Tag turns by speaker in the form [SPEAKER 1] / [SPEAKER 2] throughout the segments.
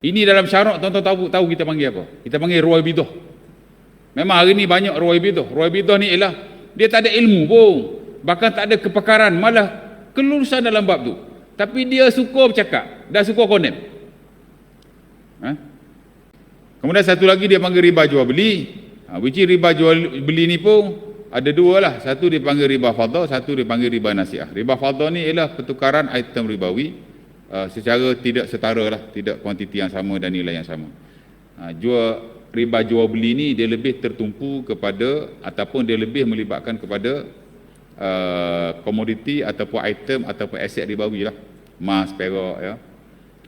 [SPEAKER 1] Ini dalam syarak tuan-tuan tahu, tahu kita panggil apa? Kita panggil ruwaibidah. Memang hari ni banyak ruwaibidah. Ruwaibidah ni ialah dia tak ada ilmu pun. Bahkan tak ada kepakaran, malah kelulusan dalam bab tu. Tapi dia suka bercakap dan suka konem. Ha? Kemudian satu lagi dia panggil riba jual beli. Ha, which is riba jual beli ni pun ada dua lah. Satu dia panggil riba fadha, satu dia panggil riba nasiah. Riba fadha ni ialah pertukaran item ribawi uh, secara tidak setara lah, tidak kuantiti yang sama dan nilai yang sama. Uh, jual riba jual beli ni dia lebih tertumpu kepada ataupun dia lebih melibatkan kepada uh, komoditi ataupun item ataupun aset ribawi lah. Emas, perak ya.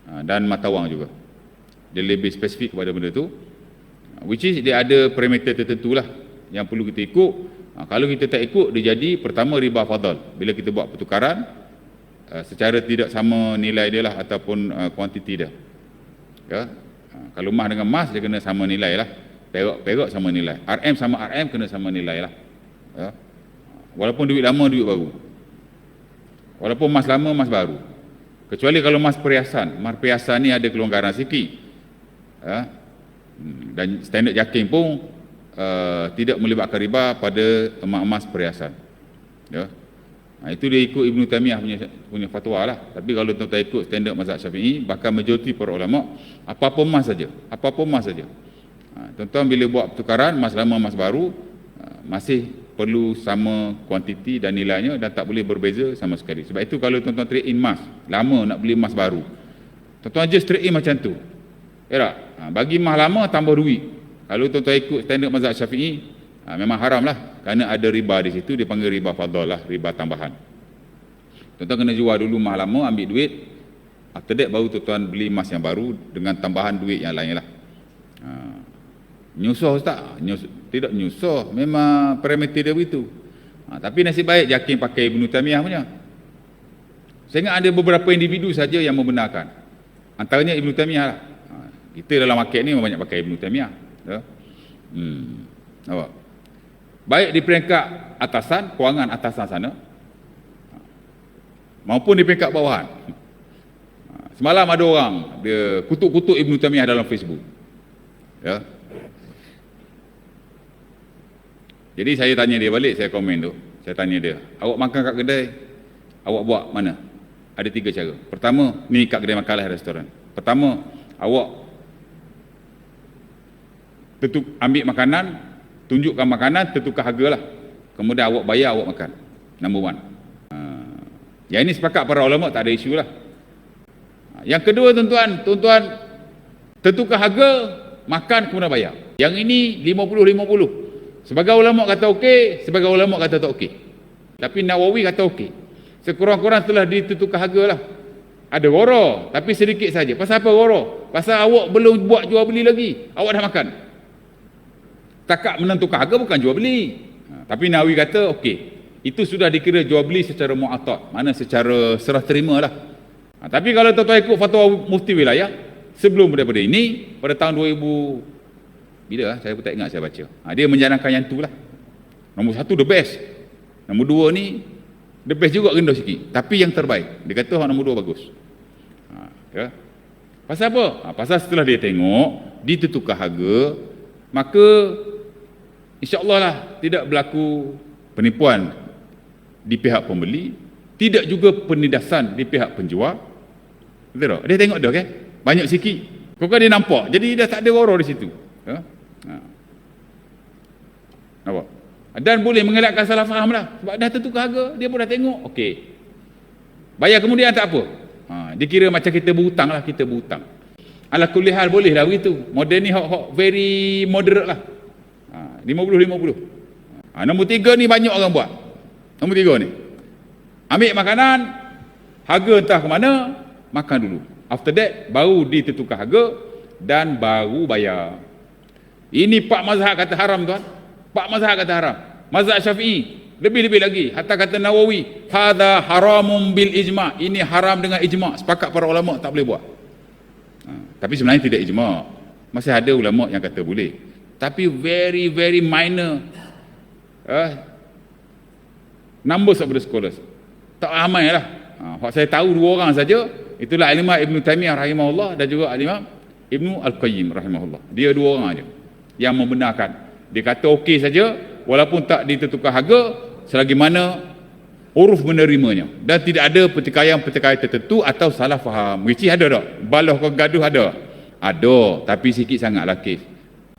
[SPEAKER 1] Uh, dan mata wang juga. Dia lebih spesifik kepada benda tu. Which is dia ada parameter tertentu lah yang perlu kita ikut. Uh, kalau kita tak ikut, dia jadi pertama riba fadal. Bila kita buat pertukaran, Uh, secara tidak sama nilai dia lah ataupun uh, kuantiti dia. Ya? Uh, kalau emas dengan emas dia kena sama nilai lah. Perak-perak sama nilai. RM sama RM kena sama nilai lah. Ya? Walaupun duit lama, duit baru. Walaupun emas lama, emas baru. Kecuali kalau emas perhiasan. Emas perhiasan ni ada kelonggaran sikit. Ya? Dan standard jaking pun uh, tidak melibatkan riba pada emas-emas perhiasan. Ya? Ha, itu dia ikut Ibn Taymiyah punya, punya fatwa lah. Tapi kalau tuan-tuan ikut standard mazhab syafi'i, bahkan majoriti para ulama, apa-apa emas saja. Apa-apa emas saja. Ha, tuan-tuan bila buat pertukaran, emas lama, emas baru, ha, masih perlu sama kuantiti dan nilainya dan tak boleh berbeza sama sekali. Sebab itu kalau tuan-tuan trade in emas, lama nak beli emas baru. Tuan-tuan just trade in macam tu. Ya ha, bagi emas lama, tambah duit. Kalau tuan-tuan ikut standard mazhab syafi'i, Ha, memang haram lah kerana ada riba di situ dipanggil riba fadal lah, riba tambahan. Tuan-tuan kena jual dulu mah lama ambil duit. After that baru tuan-tuan beli emas yang baru dengan tambahan duit yang lain lah. Ha. Nyusuh tak? Nyusuh. Tidak nyusuh. Memang parameter dia begitu. Ha, tapi nasib baik Jakin pakai Ibn Tamiyah punya. Saya ingat ada beberapa individu saja yang membenarkan. Antaranya Ibn Tamiyah lah. Ha, kita dalam market ni banyak pakai Ibn Tamiyah. Ya? Hmm. Nampak? Baik di peringkat atasan, kewangan atasan sana maupun di peringkat bawahan. Semalam ada orang dia kutuk-kutuk Ibn Taymiyah dalam Facebook. Ya. Jadi saya tanya dia balik, saya komen tu. Saya tanya dia, awak makan kat kedai, awak buat mana? Ada tiga cara. Pertama, ni kat kedai makan lah restoran. Pertama, awak tutup ambil makanan tunjukkan makanan tertukar harga lah. Kemudian awak bayar awak makan. Number one. Ha. yang ini sepakat para ulama tak ada isu lah. Ha. yang kedua tuan-tuan tuan-tuan tertukar harga makan kemudian bayar. Yang ini 50-50 sebagai ulama kata okey sebagai ulama kata tak okey. Tapi Nawawi kata okey. Sekurang-kurang telah ditertukar harga lah. Ada goro tapi sedikit saja. Pasal apa goro pasal awak belum buat jual beli lagi. Awak dah makan Takat menentukan harga bukan jual beli. Ha, tapi Nawawi kata okey. Itu sudah dikira jual beli secara mu'atat. Mana secara serah terima lah. Ha, tapi kalau tuan-tuan ikut fatwa mufti wilayah. Sebelum daripada ini. Pada tahun 2000. Bila lah? Saya pun tak ingat saya baca. Ha, dia menjalankan yang tu lah. Nombor satu the best. Nombor dua ni. The best juga rendah sikit. Tapi yang terbaik. Dia kata nombor dua bagus. Ha, ya. Pasal apa? Ha, pasal setelah dia tengok. Ditertukar harga. Maka InsyaAllah lah tidak berlaku penipuan di pihak pembeli, tidak juga penindasan di pihak penjual. Betul tak? Dia tengok dah kan? Banyak sikit. Kau dia nampak. Jadi dah tak ada orang di situ. Ya? Ha. Nampak? Dan boleh mengelakkan salah faham lah. Sebab dah tentu harga, dia pun dah tengok. Okey. Bayar kemudian tak apa. Ha. Dia kira macam kita berhutang lah, kita berhutang. Ala kulihal boleh lah begitu. Modern ni hok, hok very moderate lah. 50-50. Ha, nombor tiga ni banyak orang buat. Nombor tiga ni. Ambil makanan, harga entah ke mana, makan dulu. After that, baru ditentukan harga dan baru bayar. Ini Pak Mazhab kata haram tuan. Pak Mazhab kata haram. Mazhab Syafi'i. Lebih-lebih lagi. Hatta kata Nawawi. Hada haramum bil ijma' Ini haram dengan ijma' Sepakat para ulama' tak boleh buat. Ha, tapi sebenarnya tidak ijma' Masih ada ulama' yang kata boleh tapi very very minor uh, numbers of the scholars tak ramai lah uh, saya tahu dua orang saja itulah Alimah Ibn Taymiyah rahimahullah dan juga Alimah Ibnu Al-Qayyim rahimahullah. Dia dua orang aja yang membenarkan. Dia kata okey saja walaupun tak ditentukan harga selagi mana huruf menerimanya dan tidak ada pertikaian-pertikaian tertentu atau salah faham. Which ada tak? Baloh kau gaduh ada? Ada, tapi sikit sangatlah kes.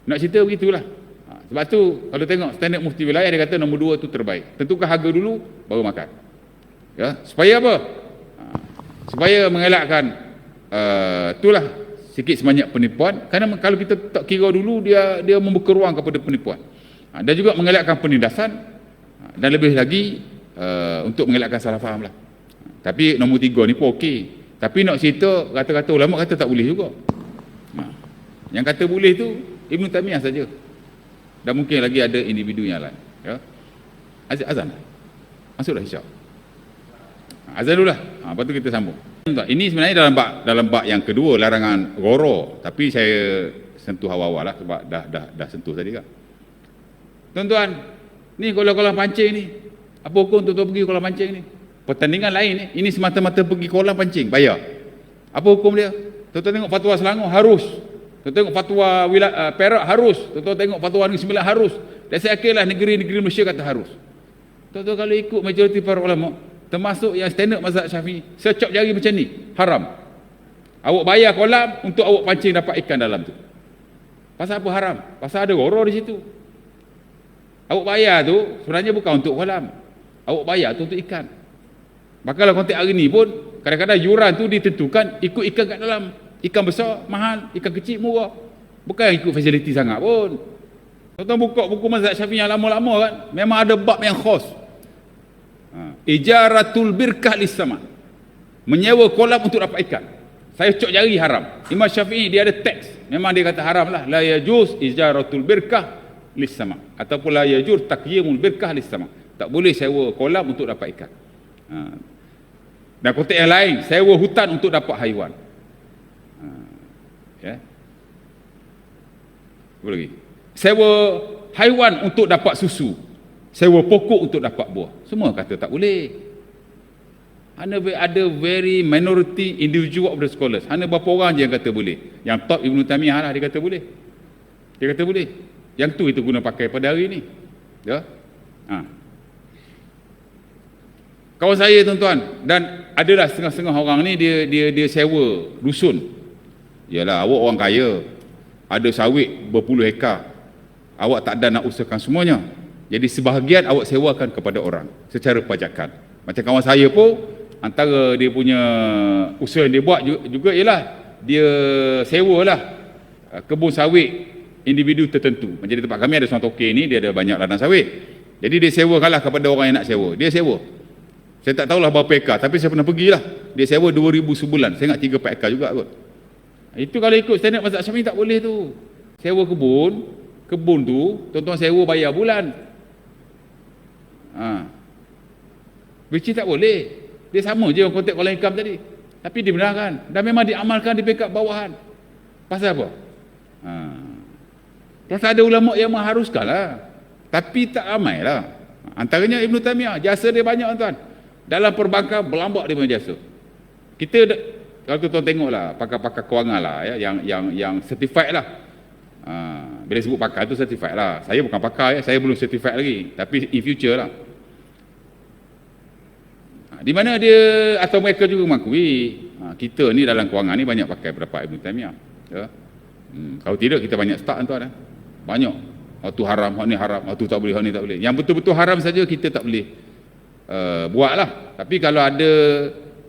[SPEAKER 1] Nak cerita begitulah. Ha, sebab tu kalau tengok standard mufti wilayah dia kata nombor dua tu terbaik. Tentukan harga dulu baru makan. Ya, supaya apa? Ha, supaya mengelakkan uh, itulah sikit sebanyak penipuan kerana kalau kita tak kira dulu dia dia membuka ruang kepada penipuan ha, dan juga mengelakkan penindasan ha, dan lebih lagi uh, untuk mengelakkan salah faham lah ha, tapi nombor tiga ni pun okey tapi nak cerita kata-kata ulama kata tak boleh juga ha, yang kata boleh tu Ibn Taymiyah saja dan mungkin lagi ada individu yang lain ya. azan masuklah insya azan dulu lah ha, lepas tu kita sambung ini sebenarnya dalam bab dalam bab yang kedua larangan goro, tapi saya sentuh awal-awal lah sebab dah dah dah sentuh tadi kan. Tuan-tuan, ni kolam-kolam pancing ni. Apa hukum tuan-tuan pergi kolam pancing ni? Pertandingan lain ni. Ini semata-mata pergi kolam pancing, bayar. Apa hukum dia? Tuan-tuan tengok fatwa Selangor harus. Tuan tengok fatwa wilayah, uh, Perak harus. Tuan-tuan tengok fatwa Negeri Sembilan harus. Dan saya akhirlah negeri-negeri Malaysia kata harus. Tuan-tuan kalau ikut majoriti para ulama, termasuk yang standard mazhab syafi'i secop jari macam ni haram. Awak bayar kolam untuk awak pancing dapat ikan dalam tu. Pasal apa haram? Pasal ada goro di situ. Awak bayar tu sebenarnya bukan untuk kolam. Awak bayar tu untuk ikan. Kalau konteks hari ni pun kadang-kadang yuran tu ditentukan ikut ikan kat dalam ikan besar mahal ikan kecil murah bukan ikut fasiliti sangat pun tuan-tuan buka buku mazhab syafi'i yang lama-lama kan memang ada bab yang khas Ha. Ijaratul birkah sama. Menyewa kolam untuk dapat ikan. Saya cok jari haram. Imam Syafi'i dia ada teks. Memang dia kata haram lah. La yajuz ijaratul birkah sama. Ataupun la yajur takyimul birkah sama. Tak boleh sewa kolam untuk dapat ikan. Ha. Dan konteks yang lain, sewa hutan untuk dapat haiwan. Ya. Apa lagi? Sewa haiwan untuk dapat susu sewa pokok untuk dapat buah. Semua kata tak boleh. Hanya ada very minority individual of the scholars. Hanya berapa orang je yang kata boleh. Yang top Ibn Tamiyah lah dia kata boleh. Dia kata boleh. Yang tu itu guna pakai pada hari ni. Ya. Ha. Kawan saya tuan-tuan dan adalah setengah-setengah orang ni dia dia dia sewa dusun. Yalah awak orang kaya. Ada sawit berpuluh hektar. Awak tak ada nak usahakan semuanya. Jadi sebahagian awak sewakan kepada orang secara pajakan. Macam kawan saya pun antara dia punya usaha yang dia buat juga ialah dia sewalah uh, kebun sawit individu tertentu. Macam di tempat kami ada seorang toke ni dia ada banyak ladang sawit. Jadi dia sewakanlah kepada orang yang nak sewa. Dia sewa. Saya tak tahulah berapa ekar tapi saya pernah pergilah. Dia sewa 2000 sebulan. Saya ingat 3 4 ekar juga kot. Itu kalau ikut standard mazhab Syafi'i tak boleh tu. Sewa kebun, kebun tu tuan-tuan sewa bayar bulan. Ha. Which tak boleh. Dia sama je orang konteks kalau income tadi. Tapi dibenarkan. Dan memang diamalkan di pekat bawahan. Pasal apa? Ha. Pasal ada ulama yang mengharuskan lah. Tapi tak ramai lah. Antaranya Ibn Taymiyah. Jasa dia banyak tuan. Dalam perbankan berlambak dia punya jasa. Kita kalau tuan tengok lah pakar-pakar kewangan lah ya, yang yang yang certified lah. Ha, bila sebut pakar tu certified lah. Saya bukan pakar ya, saya belum certified lagi. Tapi in future lah. Di mana dia atau mereka juga mengakui ha, kita ni dalam kewangan ni banyak pakai berapa Ibn Taymiyah. Ya. Hmm, kalau tidak kita banyak start tuan. Eh. Banyak. Waktu haram, hak ni haram, waktu tak boleh, hak ni tak boleh. Yang betul-betul haram saja kita tak boleh uh, buat lah. Tapi kalau ada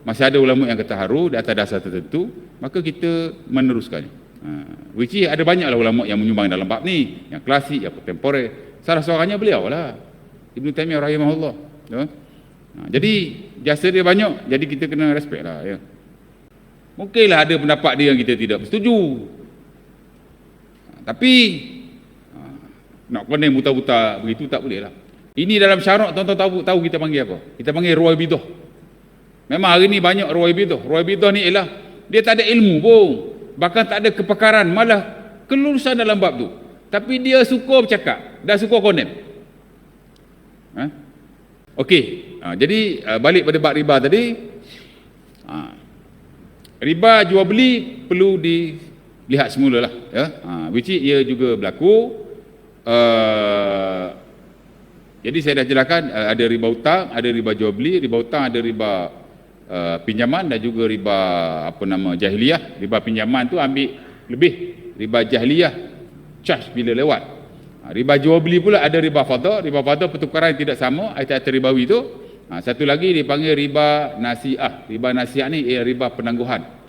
[SPEAKER 1] masih ada ulama yang kata haru di atas dasar tertentu, maka kita meneruskannya. Uh, which is ada banyaklah ulama yang menyumbang dalam bab ni, yang klasik, yang kontemporer. Salah seorangnya beliau lah. Ibn Taymiyah rahimahullah. Ya. Ha, jadi jasa dia banyak, jadi kita kena respect lah. Ya. Mungkinlah ada pendapat dia yang kita tidak setuju. Ha, tapi ha, nak kena buta-buta begitu tak boleh lah. Ini dalam syarak tuan-tuan tahu, tahu kita panggil apa? Kita panggil ruai bidah. Memang hari ni banyak ruai bidah. Ruai bidah ni ialah dia tak ada ilmu pun. Bahkan tak ada kepakaran. Malah kelulusan dalam bab tu. Tapi dia suka bercakap. Dan suka konem. Ha? Okey. Ha, jadi uh, balik pada bab riba tadi. Ha, riba jual beli perlu di lihat semula lah ya ha, which is ia juga berlaku uh, jadi saya dah jelaskan ada riba hutang ada riba jual beli riba hutang ada riba uh, pinjaman dan juga riba apa nama jahiliah. Riba pinjaman tu ambil lebih. Riba jahiliah charge bila lewat. Ha, riba jual beli pula ada riba fadha. Riba fadha pertukaran yang tidak sama ayat-ayat ribawi tu. Ha, satu lagi dipanggil riba nasiah. Riba nasiah ni ialah riba penangguhan